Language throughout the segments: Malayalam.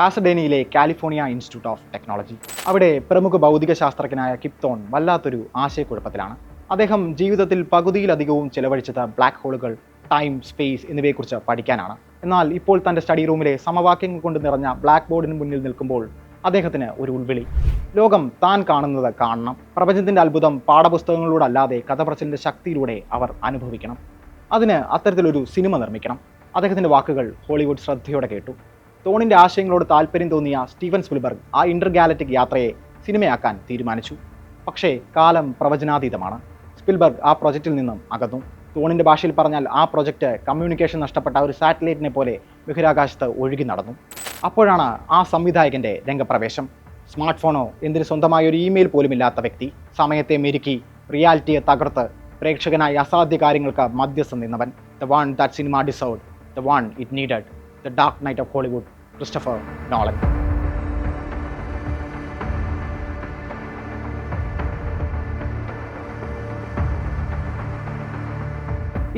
പാസഡേനയിലെ കാലിഫോർണിയ ഇൻസ്റ്റിറ്റ്യൂട്ട് ഓഫ് ടെക്നോളജി. അവിടെ പ്രമുഖ ഭൗതിക ശാസ്ത്രജ്ഞനായ കിപ്തോൺ വല്ലാത്തൊരു ആശയക്കുഴപ്പത്തിലാണ്. അദ്ദേഹം ജീവിതത്തിൽ പകുതിയിലധികവും ചെലവഴിച്ചത് ബ്ലാക്ക് ഹോളുകൾ ടൈം സ്പേസ് എന്നിവയെക്കുറിച്ച് പഠിക്കാനാണ്. എന്നാൽ ഇപ്പോൾ തന്റെ സ്റ്റഡി റൂമിലെ സമവാക്യങ്ങൾ കൊണ്ട് നിറഞ്ഞ ബ്ലാക്ക് ബോർഡിന് മുന്നിൽ നിൽക്കുമ്പോൾ അദ്ദേഹത്തിന് ഒരു ഉൾവിളി. ലോകം താൻ കാണുന്നത് കാണണം. പ്രപഞ്ചത്തിന്റെ അത്ഭുതം പാഠപുസ്തകങ്ങളിലൂടെ അല്ലാതെ കഥ ശക്തിയിലൂടെ അവർ അനുഭവിക്കണം. അതിന് അത്തരത്തിലൊരു സിനിമ നിർമ്മിക്കണം. അദ്ദേഹത്തിന്റെ വാക്കുകൾ ഹോളിവുഡ് ശ്രദ്ധയോടെ കേട്ടു. തോണിന്റെ ആശയങ്ങളോട് താല്പര്യം തോന്നിയ സ്റ്റീവൻ സ്പിൽബർഗ് ആ ഇന്റർഗാലറ്റിക് യാത്രയെ സിനിമയാക്കാൻ തീരുമാനിച്ചു. പക്ഷേ കാലം പ്രവചനാതീതമാണ്. സ്പിൽബർഗ് ആ പ്രൊജക്റ്റിൽ നിന്നും അകന്നു. തോണിന്റെ ഭാഷയിൽ പറഞ്ഞാൽ ആ പ്രൊജക്റ്റ് കമ്മ്യൂണിക്കേഷൻ നഷ്ടപ്പെട്ട ഒരു സാറ്റലൈറ്റിനെ പോലെ ബഹിരാകാശത്ത് ഒഴുകി നടന്നു. അപ്പോഴാണ് ആ സംവിധായകന്റെ രംഗപ്രവേശം. സ്മാർട്ട് ഫോണോ എന്തിന് സ്വന്തമായ ഒരു ഇമെയിൽ പോലും ഇല്ലാത്ത വ്യക്തി സമയത്തെ മെരുക്കി റിയാലിറ്റിയെ തകർത്ത് പ്രേക്ഷകനായി അസാധ്യ കാര്യങ്ങൾക്ക് മധ്യസ്ഥം നിന്നവൻ. The one that cinema deserved the one it needed the dark knight of Hollywood Christopher Nolan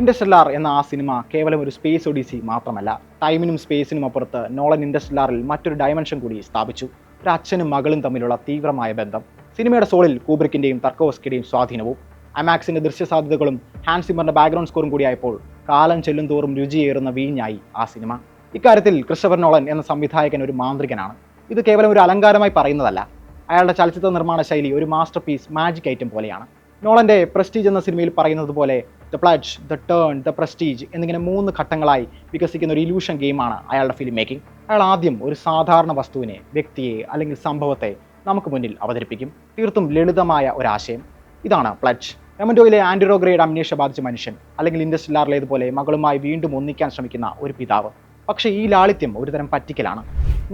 ഇൻഡസ്ട്രിലാർ എന്ന ആ സിനിമ കേവലം ഒരു സ്പേസ് ഒഡീസി മാത്രമല്ല ടൈമിനും സ്പേസിനും അപ്പുറത്ത് നോളൻ ഇൻഡസ്ട്രിലാറിൽ മറ്റൊരു ഡയമെൻഷൻ കൂടി സ്ഥാപിച്ചു. ഒരു അച്ഛനും മകളും തമ്മിലുള്ള തീവ്രമായ ബന്ധം. സിനിമയുടെ സോളിൽ കൂബ്രിക്കിന്റെയും തർക്കോസ്കിയുടെയും സ്വാധീനവും അമാക്സിന്റെ ദൃശ്യസാധ്യതകളും ഹാൻഡ് സിമറിന്റെ ബാക്ക്ഗ്രൗണ്ട് സ്കോറും കൂടിയായപ്പോൾ കാലം ചെല്ലും തോറും രുചിയേറുന്ന വീഞ്ഞായി ആ സിനിമ ഇക്കാര്യത്തിൽ ക്രിസ്റ്റഫർ നോളൻ എന്ന സംവിധായകൻ ഒരു മാന്ത്രികനാണ്. ഇത് കേവലം ഒരു അലങ്കാരമായി പറയുന്നതല്ല. അയാളുടെ ചലച്ചിത്ര നിർമ്മാണ ശൈലി ഒരു മാസ്റ്റർ പീസ് മാജിക് ഐറ്റം പോലെയാണ്. നോളന്റെ പ്രസ്റ്റീജ് എന്ന സിനിമയിൽ പറയുന്നത് പോലെ the pledge the turn the prestige എന്നിങ്ങനെ മൂന്ന് ഘട്ടങ്ങളായി വികസിക്കുന്ന ഒരു ഇലൂഷൻ ഗെയിമാണ് അയാളുടെ ഫിലിം മേക്കിംഗ് അയാൾ ആദ്യം ഒരു സാധാരണ വസ്തുവിനെ വ്യക്തിയെ അല്ലെങ്കിൽ സംഭവത്തെ നമുക്ക് മുന്നിൽ അവതരിപ്പിക്കും. തീർത്തും ലളിതമായ ഒരാശയം ഇതാണ് പ്ലഡ്ജ് എമൻഡോയിലെ ആൻഡിറോഗ്രേഡ് അമ്നേഷ്യ ബാധിച്ച മനുഷ്യൻ അല്ലെങ്കിൽ ഇൻഡസ്ട്രിലാറിലേതുപോലെ മകളുമായി വീണ്ടും ഒന്നിക്കാൻ ശ്രമിക്കുന്ന ഒരു പിതാവ്. പക്ഷേ ഈ ലാളിത്യം ഒരുതരം പറ്റിക്കലാണ്.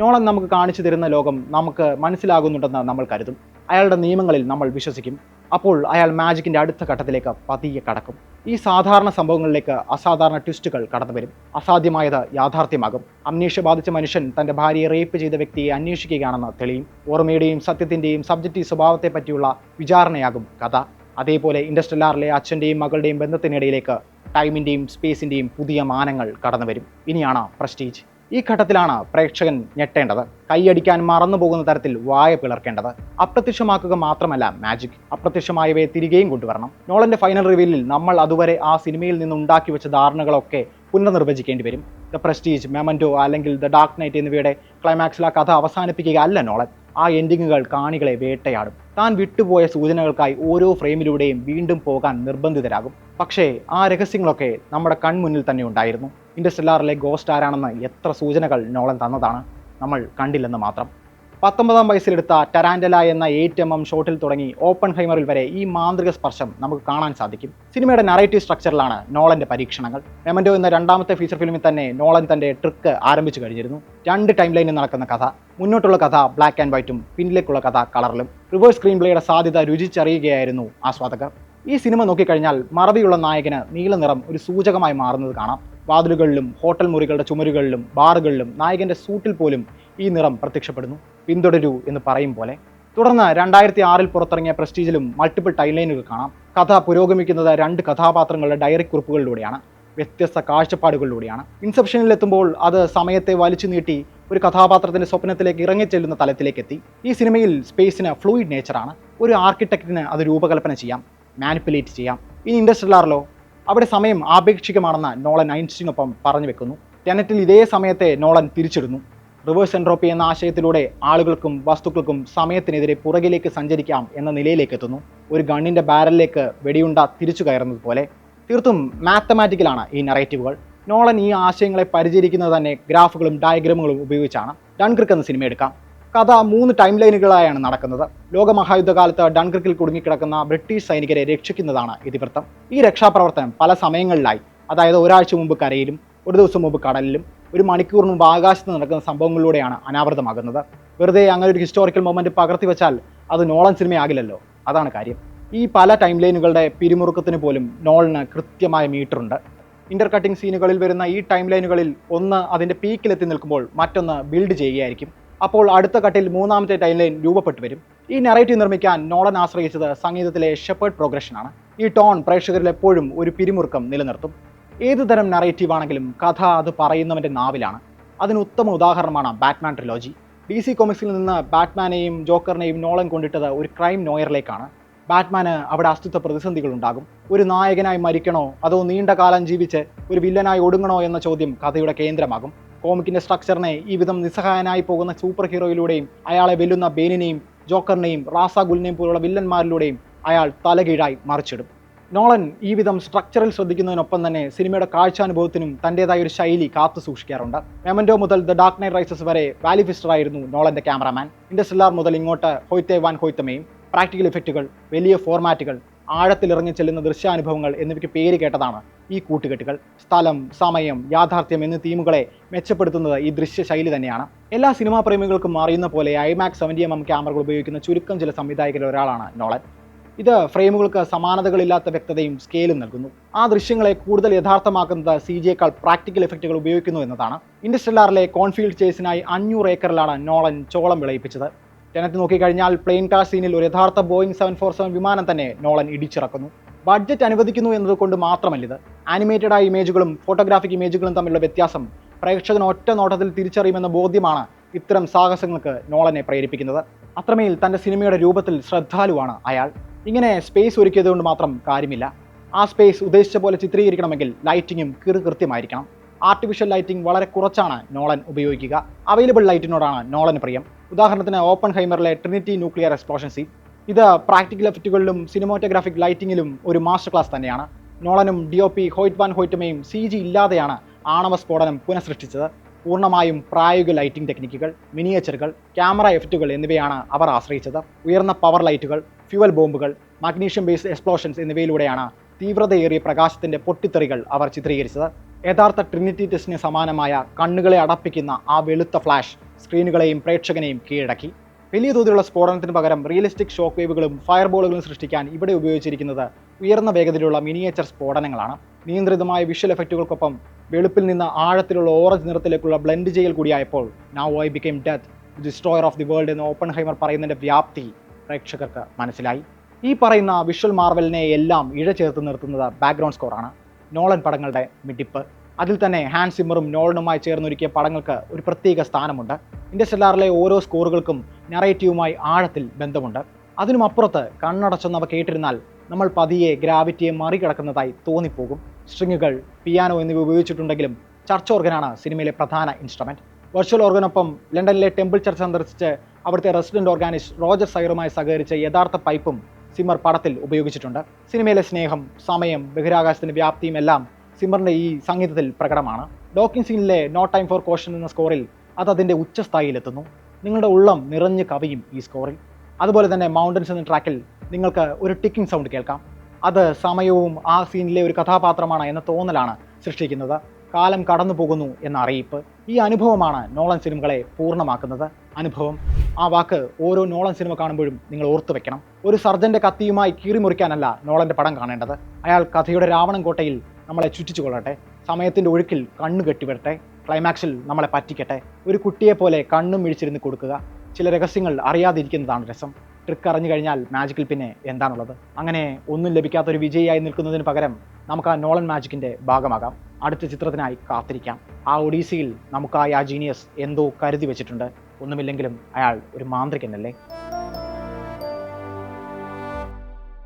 നോളൻ നമുക്ക് കാണിച്ചു തരുന്ന ലോകം നമുക്ക് മനസ്സിലാകുന്നുണ്ടെന്ന് നമ്മൾ കരുതും. അയാളുടെ നിയമങ്ങളിൽ നമ്മൾ വിശ്വസിക്കും. അപ്പോൾ അയാൾ മാജിക്കിന്റെ അടുത്ത ഘട്ടത്തിലേക്ക് പതിയെ കടക്കും. ഈ സാധാരണ സംഭവങ്ങളിലേക്ക് അസാധാരണ ട്വിസ്റ്റുകൾ കടന്നു വരും അസാധ്യമായത് യാഥാർത്ഥ്യമാകും. അമ്നീഷ്യ ബാധിച്ച മനുഷ്യൻ തന്റെ ഭാര്യയെ റേപ്പ് ചെയ്ത വ്യക്തിയെ അന്വേഷിക്കുകയാണെന്ന് തെളിയും. ഓർമ്മയുടെയും സത്യത്തിന്റെയും സബ്ജക്റ്റീവ് സ്വഭാവത്തെ പറ്റിയുള്ള വിചാരണയാകും കഥ. അതേപോലെ ഇൻഡസ്ട്രിയലാറിലെ അച്ഛന്റെയും മകളുടെയും ബന്ധത്തിനിടയിലേക്ക് ടൈമിന്റെയും സ്പേസിന്റെയും പുതിയ മാനങ്ങൾ കടന്നു വരും ഇനിയാണ് പ്രസ്റ്റീജ്. ഈ ഘട്ടത്തിലാണ് പ്രേക്ഷകൻ ഞെട്ടേണ്ടത്. കൈയടിക്കാൻ മറന്നു പോകുന്ന തരത്തിൽ വായ പിളർക്കേണ്ടത്. അപ്രത്യക്ഷമാക്കുക മാത്രമല്ല മാജിക് അപ്രത്യക്ഷമായവയെ തിരികെയും കൊണ്ടുവരണം. നോളന്റെ ഫൈനൽ റിവീലിൽ നമ്മൾ അതുവരെ ആ സിനിമയിൽ നിന്ന് ഉണ്ടാക്കി വെച്ച ധാരണകളൊക്കെ പുനർനിർവചിക്കേണ്ടി വരും. ദ പ്രസ്റ്റീജ് മെമന്റോ അല്ലെങ്കിൽ ദ ഡാർക്ക് നൈറ്റ് എന്നിവയുടെ ക്ലൈമാക്സിൽ ആ കഥ അവസാനിപ്പിക്കുക അല്ല നോളൻ. ആ എൻഡിങ്ങുകൾ കാണികളെ വേട്ടയാടും. താൻ വിട്ടുപോയ സൂചനകൾക്കായി ഓരോ ഫ്രെയിമിലൂടെയും വീണ്ടും പോകാൻ നിർബന്ധിതരാകും. പക്ഷേ ആ രഹസ്യങ്ങളൊക്കെ നമ്മുടെ കൺമുന്നിൽ തന്നെ ഉണ്ടായിരുന്നു. ഇൻഡസ്ട്രിയലാറിലെ ഗോസ്റ്റ് ആരാണെന്ന് എത്ര സൂചനകൾ നോളൻ തന്നതാണ് നമ്മൾ കണ്ടില്ലെന്ന് മാത്രം. പത്തൊമ്പതാം വയസ്സിലെടുത്ത ടരാൻഡല എന്ന എം ഷോട്ടിൽ തുടങ്ങി ഓപ്പൺ ഹൈമറിൽ വരെ ഈ മാന്ത്രിക സ്പർശം നമുക്ക് കാണാൻ സാധിക്കും. സിനിമയുടെ നറേറ്റീവ് സ്ട്രക്ചറിലാണ് നോളന്റെ പരീക്ഷണങ്ങൾ. മെമന്റോ എന്ന രണ്ടാമത്തെ ഫീച്ചർ ഫിലിമിൽ തന്നെ നോളൻ തന്റെ ട്രിക്ക് ആരംഭിച്ചു കഴിഞ്ഞിരുന്നു. രണ്ട് ടൈം ലൈനിൽ നടക്കുന്ന കഥ മുന്നോട്ടുള്ള കഥ ബ്ലാക്ക് ആൻഡ് വൈറ്റും പിന്നിലേക്കുള്ള കഥ കളറിലും റിവേഴ്സ് സ്ക്രീൻ പ്ലേയുടെ സാധ്യത രുചിച്ചറിയുകയായിരുന്നു ആസ്വാദകർ. ഈ സിനിമ നോക്കിക്കഴിഞ്ഞാൽ മറവിയുള്ള നായകന് നീല നിറം ഒരു സൂചകമായി മാറുന്നത് കാണാം. വാതിലുകളിലും ഹോട്ടൽ മുറികളുടെ ചുമരുകളിലും ബാറുകളിലും നായകന്റെ സൂട്ടിൽ പോലും ഈ നിറം പ്രത്യക്ഷപ്പെടുന്നു. പിന്തുടരൂ എന്ന് പറയും പോലെ. തുടർന്ന് രണ്ടായിരത്തി ആറിൽ പുറത്തിറങ്ങിയ പ്രസ്റ്റീജിലും മൾട്ടിപ്പിൾ ടൈലൈനുകൾ കാണാം. കഥ പുരോഗമിക്കുന്നത് രണ്ട് കഥാപാത്രങ്ങളുടെ ഡയറി കുറിപ്പുകളിലൂടെയാണ്. വ്യത്യസ്ത കാഴ്ചപ്പാടുകളിലൂടെയാണ്. ഇൻസെപ്ഷനിൽ എത്തുമ്പോൾ അത് സമയത്തെ വലിച്ചു നീട്ടി ഒരു കഥാപാത്രത്തിന്റെ സ്വപ്നത്തിലേക്ക് ഇറങ്ങിച്ചെല്ലുന്ന തലത്തിലേക്ക് എത്തി. ഈ സിനിമയിൽ സ്പേസിന് ഫ്ലൂയിഡ് നേച്ചറാണ് ഒരു ആർക്കിടെക്റ്റിന് അത് രൂപകൽപ്പന ചെയ്യാം. മാനിപ്പുലേറ്റ് ചെയ്യാം. ഇനി ഇൻഡസ്ട്രിയലാറിലോ അവിടെ സമയം ആപേക്ഷികമാണെന്ന നോളൻ ഐൻസ്റ്റീനൊപ്പം പറഞ്ഞു വെക്കുന്നു. ടെനറ്റിൽ ഇതേ സമയത്തെ നോളൻ തിരിച്ചിടുന്നു. റിവേഴ്സ് എൻട്രോപ്പി എന്ന ആശയത്തിലൂടെ ആളുകൾക്കും വസ്തുക്കൾക്കും സമയത്തിനെതിരെ പുറകിലേക്ക് സഞ്ചരിക്കാം എന്ന നിലയിലേക്ക് എത്തുന്നു. ഒരു ഗണ്ണിന്റെ ബാരലിലേക്ക് വെടിയുണ്ട തിരിച്ചു കയറുന്നത് പോലെ. തീർത്തും മാത്തമാറ്റിക്കലാണ് ഈ നറേറ്റീവുകൾ നോളൻ ഈ ആശയങ്ങളെ പരിചരിക്കുന്നത് തന്നെ ഗ്രാഫുകളും ഡയഗ്രമുകളും ഉപയോഗിച്ചാണ്. ഡൺക്രിക്ക് എന്ന സിനിമ എടുക്കാം. കഥ മൂന്ന് ടൈം ലൈനുകളായാണ് നടക്കുന്നത്. ലോകമഹായുദ്ധകാലത്ത് ഡൺക്രിക്കിൽ കുടുങ്ങിക്കിടക്കുന്ന ബ്രിട്ടീഷ് സൈനികരെ രക്ഷിക്കുന്നതാണ് ഇതിവൃത്തം. ഈ രക്ഷാപ്രവർത്തനം പല സമയങ്ങളിലായി. അതായത് ഒരാഴ്ച മുമ്പ് കരയിലും ഒരു ദിവസം മുമ്പ് കടലിലും ഒരു മണിക്കൂർ മുമ്പ് ആകാശത്ത് നടക്കുന്ന സംഭവങ്ങളിലൂടെയാണ് അനാവൃതമാകുന്നത്. വെറുതെ അങ്ങനെ ഒരു ഹിസ്റ്റോറിക്കൽ മൊമെന്റ് പകർത്തി വെച്ചാൽ അത് നോളൻ സിനിമയാകില്ലല്ലോ. അതാണ് കാര്യം. ഈ പല ടൈം ലൈനുകളുടെ പിരിമുറുക്കത്തിന് പോലും നോളിന് കൃത്യമായ മീറ്ററുണ്ട്. ഇന്റർ കട്ടിംഗ് സീനുകളിൽ വരുന്ന ഈ ടൈം ലൈനുകളിൽ ഒന്ന് അതിന്റെ പീക്കിലെത്തി നിൽക്കുമ്പോൾ മറ്റൊന്ന് ബിൽഡ് ചെയ്യുകയായിരിക്കും. അപ്പോൾ അടുത്ത കട്ടിൽ മൂന്നാമത്തെ ടൈം ലൈൻ രൂപപ്പെട്ടു വരും. ഈ നെറേറ്റീവ് നിർമ്മിക്കാൻ നോളൻ ആശ്രയിച്ചത് സംഗീതത്തിലെ ഷെപ്പേർഡ് പ്രോഗ്രഷനാണ് ഈ ടോൺ പ്രേക്ഷകരിൽ എപ്പോഴും ഒരു പിരിമുറുക്കം നിലനിർത്തും. ഏതു തരം നറേറ്റീവ് ആണെങ്കിലും കഥ അത് പറയുന്നവന്റെ നാവിലാണ്. അതിന് ഉത്തമ ഉദാഹരണമാണ് ബാറ്റ്മാൻ ട്രിലോജി ഡി സി കോമിക്സിൽ നിന്ന് ബാറ്റ്മാനെയും ജോക്കറിനെയും നോളൻ കൊണ്ടിട്ടത് ഒരു ക്രൈം നോയറിലേക്കാണ്. ബാറ്റ്മാന് അവിടെ അസ്തിത്വ പ്രതിസന്ധികൾ ഉണ്ടാകും. ഒരു നായകനായി മരിക്കണോ അതോ നീണ്ട കാലം ജീവിച്ച് ഒരു വില്ലനായി ഒടുങ്ങണോ എന്ന ചോദ്യം കഥയുടെ കേന്ദ്രമാകും. കോമിക്കിന്റെ സ്ട്രക്ചറിനെ ഈ വിധം നിസ്സഹായനായി പോകുന്ന സൂപ്പർ ഹീറോയിലൂടെയും അയാളെ വെല്ലുന്ന ബേനിനെയും ജോക്കറിനെയും റാസാഗുലിനെയും പോലുള്ള വില്ലന്മാരിലൂടെയും അയാൾ തലകീഴായി മറിച്ചിടും. നോളൻ ഈ വിധം സ്ട്രക്ചറിൽ ശ്രദ്ധിക്കുന്നതിനൊപ്പം തന്നെ സിനിമയുടെ കാഴ്ചാനുഭവത്തിനും തന്റെതായ ഒരു ശൈലി കാത്തു സൂക്ഷിക്കാറുണ്ട്. മെമൻഡോ മുതൽ ദ ഡാർക്ക് നൈറ്റ് റൈസസ് വരെ വാലി ഫിസ്റ്റർ ആയിരുന്നു നോളന്റെ ക്യാമറാമാൻ. ഇൻഡസ്ട്രിലാർ മുതൽ ഇങ്ങോട്ട് ഹോയ്ത്തേ വാൻ ഹോയ്ത്തമയും പ്രാക്ടിക്കൽ ഇഫക്റ്റുകൾ വലിയ ഫോർമാറ്റുകൾ ആഴത്തിലിറങ്ങി ചെല്ലുന്ന ദൃശ്യാനുഭവങ്ങൾ എന്നിവയ്ക്ക് പേര് കേട്ടതാണ് ഈ കൂട്ടുകെട്ടുകൾ സ്ഥലം സമയം യാഥാർത്ഥ്യം എന്നീ തീമുകളെ മെച്ചപ്പെടുത്തുന്നത് ഈ ദൃശ്യശൈലി തന്നെയാണ്. എല്ലാ സിനിമാ പ്രേമികൾക്കും അറിയുന്ന പോലെ ഐമാക്സ് സെവന്റി എം എം ക്യാമറകൾ ഉപയോഗിക്കുന്ന ചുരുക്കം ചില സംവിധായകരിൽ ഒരാളാണ് നോളൻ. ഇത് ഫ്രെയിമുകൾക്ക് സമാനതകളില്ലാത്ത വ്യക്തതയും സ്കെയിലും നൽകുന്നു. ആ ദൃശ്യങ്ങളെ കൂടുതൽ യഥാർത്ഥമാക്കുന്നത് സി ജിയേക്കാൾ പ്രാക്ടിക്കൽ എഫക്റ്റുകൾ ഉപയോഗിക്കുന്നു എന്നതാണ്. ഇൻഡസ്ട്രിയലാറിലെ കോൺഫീൽഡ് ചേസിനായി അഞ്ഞൂറ് ഏക്കറിലാണ് നോളൻ ചോളം വിളയിപ്പിച്ചത്. ജനത്ത് നോക്കിക്കഴിഞ്ഞാൽ പ്ലെയിൻ കാർ സീനിൽ ഒരു യഥാർത്ഥ ബോയിങ് സെവൻ ഫോർ സെവൻ വിമാനം തന്നെ നോളൻ ഇടിച്ചിറക്കുന്നു. ബഡ്ജറ്റ് അനുവദിക്കുന്നു എന്നതുകൊണ്ട് മാത്രമല്ല ഇത് ആയ ഇമേജുകളും ഫോട്ടോഗ്രാഫിക് ഇമേജുകളും തമ്മിലുള്ള വ്യത്യാസം പ്രേക്ഷകൻ ഒറ്റ നോട്ടത്തിൽ തിരിച്ചറിയുമെന്ന ബോധ്യമാണ് ഇത്തരം സാഹസങ്ങൾക്ക് നോളനെ പ്രേരിപ്പിക്കുന്നത്. അത്രമേൽ തന്റെ സിനിമയുടെ രൂപത്തിൽ ശ്രദ്ധാലുവാണ് അയാൾ. ഇങ്ങനെ സ്പേസ് ഒരുക്കിയത് കൊണ്ട് മാത്രം കാര്യമില്ല. ആ സ്പേസ് ഉദ്ദേശിച്ച പോലെ ചിത്രീകരിക്കണമെങ്കിൽ ലൈറ്റിങ്ങും കൃത്യമായിരിക്കണം. ആർട്ടിഫിഷ്യൽ ലൈറ്റിംഗ് വളരെ കുറച്ചാണ് നോളൻ ഉപയോഗിക്കുക. അവൈലബിൾ ലൈറ്റിനോടാണ് നോളന് പ്രിയം. ഉദാഹരണത്തിന് ഓപ്പൺ ഹൈമറിലെ ട്രിനിറ്റി ന്യൂക്ലിയർ എക്സ്പ്ലോഷൻ സീൻ ഇത് പ്രാക്ടിക്കൽ എഫക്റ്റുകളിലും സിനിമോറ്റോഗ്രാഫിക് ലൈറ്റിങ്ങിലും ഒരു മാസ്റ്റർ ക്ലാസ് തന്നെയാണ്. നോളനും D O P Hoyte van ഹോയിറ്റമയും C G ഇല്ലാതെയാണ് ആണവ സ്ഫോടനം പുനഃസൃഷ്ടിച്ചത്. പൂർണമായും പ്രായോഗിക ലൈറ്റിംഗ് ടെക്നിക്കുകൾ മിനിയേച്ചറുകൾ ക്യാമറ എഫക്റ്റുകൾ എന്നിവയാണ് അവർ ആശ്രയിച്ചത്. ഉയർന്ന പവർ ലൈറ്റുകൾ ഫ്യുവൽ ബോംബുകൾ മാഗ്നീഷ്യം ബേസ്ഡ് എക്സ്പ്ലോഷൻസ് എന്നിവയിലൂടെയാണ് തീവ്രതയേറിയ പ്രകാശത്തിന്റെ പൊട്ടിത്തെറികൾ അവർ ചിത്രീകരിച്ചത്. യഥാർത്ഥ ട്രിനിറ്റി ടെസ്റ്റിന് സമാനമായ കണ്ണുകളെ അടപ്പിക്കുന്ന ആ വെളുത്ത ഫ്ലാഷ് സ്ക്രീനുകളെയും പ്രേക്ഷകനെയും കീഴടക്കി. വലിയ തോതിലുള്ള സ്ഫോടനത്തിന് പകരം റിയലിസ്റ്റിക് ഷോക്ക് വേവുകളും ഫയർബോളുകളും സൃഷ്ടിക്കാൻ ഇവിടെ ഉപയോഗിച്ചിരിക്കുന്നത് ഉയർന്ന വേഗതയിലുള്ള മിനിയേച്ചർ സ്ഫോടനങ്ങളാണ്. നിയന്ത്രിതമായ വിഷ്വൽ എഫക്റ്റുകൾക്കൊപ്പം വെളുപ്പിൽ നിന്ന് ആഴത്തിലുള്ള ഓറഞ്ച് നിറത്തിലേക്കുള്ള ബ്ലെൻഡ് ചെയ്യൽ കൂടിയായപ്പോൾ now I became death destroyer of the world എന്ന് ഓപ്പൺ ഹൈമർ പറയുന്നതിന്റെ വ്യാപ്തി പ്രേക്ഷകർക്ക് മനസ്സിലായി. ഈ പറയുന്ന വിഷ്വൽ മാർവലിനെ എല്ലാം ഇഴ ചേർത്ത് നിർത്തുന്നത് ബാക്ക്ഗ്രൗണ്ട് സ്കോറാണ് നോളൻ പടങ്ങളുടെ മിടിപ്പ്. അതിൽ തന്നെ ഹാൻഡ് സിമ്മറും നോളനുമായി ചേർന്നൊരുക്കിയ പടങ്ങൾക്ക് ഒരു പ്രത്യേക സ്ഥാനമുണ്ട്. ഇൻഡസ്ട്രിയലാറിലെ ഓരോ സ്കോറുകൾക്കും നറേറ്റീവുമായി ആഴത്തിൽ ബന്ധമുണ്ട്. അതിനുമപ്പുറത്ത് കണ്ണടച്ചെന്നവ കേട്ടിരുന്നാൽ നമ്മൾ പതിയെ ഗ്രാവിറ്റിയെ മറികടക്കുന്നതായി തോന്നിപ്പോകും. സ്ട്രിങ്ങുകൾ പിയാനോ എന്നിവ ഉപയോഗിച്ചിട്ടുണ്ടെങ്കിലും ചർച്ച് ഓർഗനാണ് സിനിമയിലെ പ്രധാന ഇൻസ്ട്രുമെന്റ് വെർച്വൽ ഓർഗനൊപ്പം ലണ്ടനിലെ ടെമ്പിൾ ചർച്ച് സന്ദർശിച്ച് അവിടുത്തെ റെസിഡന്റ് ഓർഗാനിസ്റ്റ് റോജർ സൈറുമായി സഹകരിച്ച യഥാർത്ഥ പൈപ്പും സിമ്മർ പടത്തിൽ ഉപയോഗിച്ചിട്ടുണ്ട്. സിനിമയിലെ സ്നേഹം സമയം ബഹിരാകാശത്തിന്റെ വ്യാപ്തിയും എല്ലാം സിമ്മറിന്റെ ഈ സംഗീതത്തിൽ പ്രകടമാണ്. Docking scene no time for caution എന്ന സ്കോറിൽ അത് അതിന്റെ ഉച്ചസ്ഥായിയിലെത്തുന്നു. നിങ്ങളുടെ ഉള്ളം നിറഞ്ഞു കവിയും ഈ സ്കോറിൽ അതുപോലെ തന്നെ മൗണ്ടൻസ് എന്ന ട്രാക്കിൽ നിങ്ങൾക്ക് ഒരു ടിക്കിംഗ് സൗണ്ട് കേൾക്കാം. അത് സമയവും ആ സീനിലെ ഒരു കഥാപാത്രമാണ് എന്ന തോന്നലാണ് സൃഷ്ടിക്കുന്നത്. കാലം കടന്നു പോകുന്നു എന്ന അറിയിപ്പ്. ഈ അനുഭവമാണ് നോളൻ സിനിമകളെ പൂർണമാക്കുന്നത്. അനുഭവം. ആ വാക്ക് ഓരോ നോളൻ സിനിമ കാണുമ്പോഴും നിങ്ങൾ ഓർത്തു വെക്കണം. ഒരു സർജന്റെ കത്തിയുമായി കീറിമുറിക്കാനല്ല നോളന്റെ പടം കാണേണ്ടത്. അയാൾ കഥയുടെ രാവണൻ കോട്ടയിൽ നമ്മളെ ചുറ്റിച്ചു കൊള്ളട്ടെ. സമയത്തിന്റെ ഒഴുക്കിൽ കണ്ണു കെട്ടിവിടട്ടെ ക്ലൈമാക്സിൽ നമ്മളെ പറ്റിക്കട്ടെ. ഒരു കുട്ടിയെ പോലെ കണ്ണും മിഴിച്ചിരുന്ന് കൊടുക്കുക. ചില രഹസ്യങ്ങൾ അറിയാതിരിക്കുന്നതാണ് രസം. ട്രിക്ക് അറിഞ്ഞു കഴിഞ്ഞാൽ മാജിക്കിൽ പിന്നെ എന്താണുള്ളത്? അങ്ങനെ ഒന്നും ലഭിക്കാത്ത ഒരു വിജയിയായി നിൽക്കുന്നതിന് പകരം നമുക്ക് ആ നോളൻ മാജിക്കിന്റെ ഭാഗമാകാം. അടുത്ത ചിത്രത്തിനായി കാത്തിരിക്കാം. ആ ഒഡീസിയിൽ നമുക്കായി ആ ജീനിയസ് എന്തോ കരുതി വെച്ചിട്ടുണ്ട്. ഒന്നുമില്ലെങ്കിലും അയാൾ ഒരു മാന്ത്രികനല്ലേ?